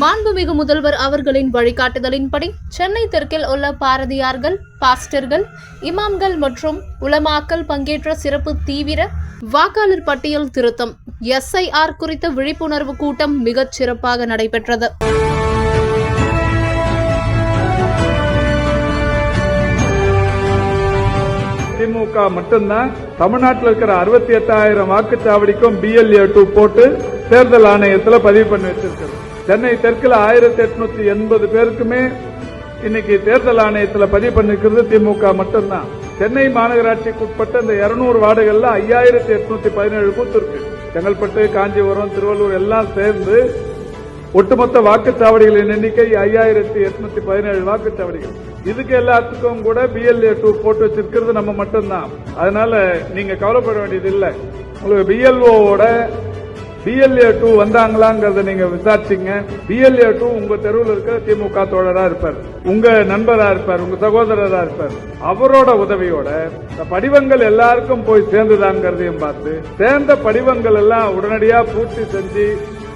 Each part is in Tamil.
மாண்புமிகு முதல்வர் அவர்களின் வழிகாட்டுதலின்படி சென்னை தெற்கில் உள்ள பாரதியார்கள் பாஸ்டர்கள் இமாம்கள் மற்றும் உலமாக்கல் பங்கேற்ற சிறப்பு தீவிர வாக்காளர் பட்டியல் திருத்தம் எஸ்ஐஆர் குறித்த விழிப்புணர்வு கூட்டம் மிகச் சிறப்பாக நடைபெற்றது. திமுக மட்டும்தான் தமிழ்நாட்டில் இருக்கிற அறுபத்தி எட்டாயிரம் வாக்குச்சாவடிக்கும் பிஎல்ஏ டூ போட்டு தேர்தல் ஆணையத்தில் பதிவு பண்ணி வச்சிருக்கிறது. சென்னை தெற்குல ஆயிரத்தி எட்நூத்தி எண்பது பேருக்குமே இன்னைக்கு தேர்தல் ஆணையத்தில் பதிவு பண்ணிருக்கிறது திமுக மட்டும்தான். சென்னை மாநகராட்சிக்கு உட்பட்ட இந்த இருநூறு வார்டுகள்ல ஐயாயிரத்தி எட்நூத்தி பதினேழு பூத்து இருக்கு. செங்கல்பட்டு காஞ்சிபுரம் திருவள்ளூர் எல்லாம் சேர்ந்து ஒட்டுமொத்த வாக்குச்சாவடிகளின் எண்ணிக்கை ஐயாயிரத்தி எட்நூத்தி பதினேழு வாக்குச்சாவடிகள். இதுக்கு எல்லாத்துக்கும் கூட பிஎல்ஏ டூ போட்டு வச்சிருக்கிறது நம்ம மட்டும்தான். அதனால நீங்க கவலைப்பட வேண்டியது இல்லை உங்களுக்கு பிஎல்ஓவோட பிஎல்ஏ டூ வந்தாங்களாங்கிறத நீங்க விசாரிச்சீங்க. பிஎல்ஏ டூ உங்க தெருவில் இருக்கிற திமுக தோழரா இருப்பார். உங்க நண்பரா இருப்பார். உங்க சகோதரரா இருப்பார். அவரோட உதவியோட இந்த படிவங்கள் எல்லாருக்கும் போய் சேர்ந்துதாங்கிறதையும் பார்த்து சேர்ந்த படிவங்கள் எல்லாம் உடனடியா பூர்த்தி செஞ்சு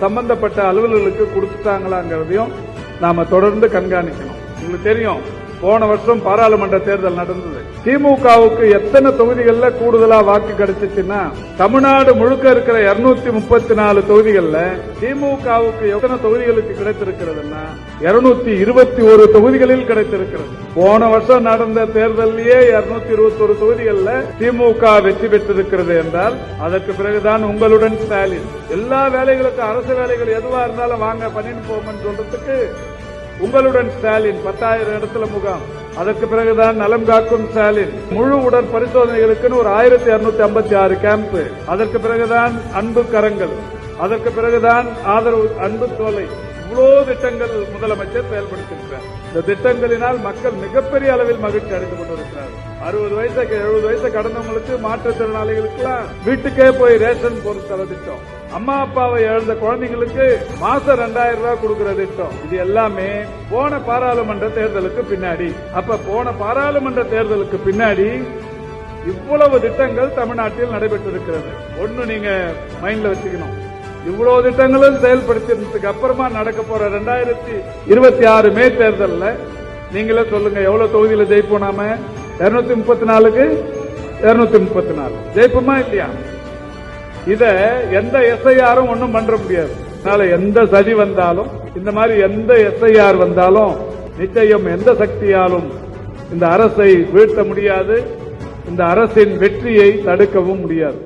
சம்பந்தப்பட்ட அலுவலர்களுக்கு கொடுத்துட்டாங்களாங்கிறதையும் நாம தொடர்ந்து கண்காணிக்கணும். உங்களுக்கு தெரியும். போன வருஷம் பாராளுமன்ற தேர்தல் நடந்தது. திமுகவுக்கு எத்தனை தொகுதிகள்ல கூடுதலா வாக்கு கிடைச்சிச்சுன்னா தமிழ்நாடு முழுக்க இருக்கிற இருநூத்தி முப்பத்தி நாலு தொகுதிகள்ல திமுகவுக்கு எத்தனை தொகுதிகளுக்கு கிடைத்திருக்கிறதுன்னா இருநூத்தி இருபத்தி ஒரு தொகுதிகளில் கிடைத்திருக்கிறது. போன வருஷம் நடந்த தேர்தலிலேயே இருநூத்தி இருபத்தி ஒரு தொகுதிகள்ல திமுக வெற்றி பெற்றிருக்கிறது என்றால் அதற்கு பிறகுதான் உங்களுடன் ஸ்டாலின். எல்லா வேலைகளுக்கும் அரசு வேலைகள் எதுவா இருந்தாலும் வாங்க பண்ணிட்டு போங்கன்னு சொல்றதுக்கு உங்களுடன் ஸ்டாலின் பத்தாயிரம் இடத்துல முகாம். அதற்கு பிறகுதான் நலம் காக்கும் ஸ்டாலின். முழு உடற் பரிசோதனைகளுக்குன்னு ஒரு ஆயிரத்தி இருநூத்தி ஐம்பத்தி ஆறு கேம்ப் அதற்கு பிறகுதான் அன்பு கரங்கள். அதற்கு பிறகுதான் ஆதரவு அன்பு தோலை. இவ்வளோ திட்டங்கள் முதலமைச்சர் செயல்படுத்தியிருக்கிறார். இந்த திட்டங்களினால் மக்கள் மிகப்பெரிய அளவில் மகிழ்ச்சி அடைந்து கொண்டிருக்கிறார். அறுபது வயசு எழுபது வயசு கடந்தவங்களுக்கு மாற்றுத்திறனாளிகளுக்கெல்லாம் வீட்டுக்கே போய் ரேஷன் பொருள் தர திட்டம். அம்மா அப்பாவை இழந்த குழந்தைங்களுக்கு மாசம் ரெண்டாயிரம் ரூபாய் கொடுக்கற திட்டம். இது எல்லாமே போன பாராளுமன்ற தேர்தலுக்கு பின்னாடி. அப்ப போன பாராளுமன்ற தேர்தலுக்கு பின்னாடி இவ்வளவு திட்டங்கள் தமிழ்நாட்டில் நடைபெற்றிருக்கிறது. ஒன்னு நீங்க மைண்ட்ல வச்சுக்கணும். இவ்வளவு திட்டங்களும் செயல்படுத்தினதுக்கு அப்புறமா நடக்க போற ரெண்டாயிரத்தி இருபத்தி ஆறு மே தேர்தல்ல நீங்களே சொல்லுங்க எவ்வளவு தொகுதியில ஜெயிப்போம் நாம? இருநூத்தி முப்பத்தி நாலுக்கு இருநூத்தி முப்பத்தி நாலு. ஜெயிப்போமா இல்லையா? இத எந்த எஸ்ஐஆரும் ஒன்றும் பண்ற முடியாது. அதனால எந்த சதி வந்தாலும் இந்த மாதிரி எந்த எஸ்ஐஆர் வந்தாலும் நிச்சயம் எந்த சக்தியாலும் இந்த அரசை வீழ்த்த முடியாது. இந்த அரசின் வெற்றியை தடுக்கவும் முடியாது.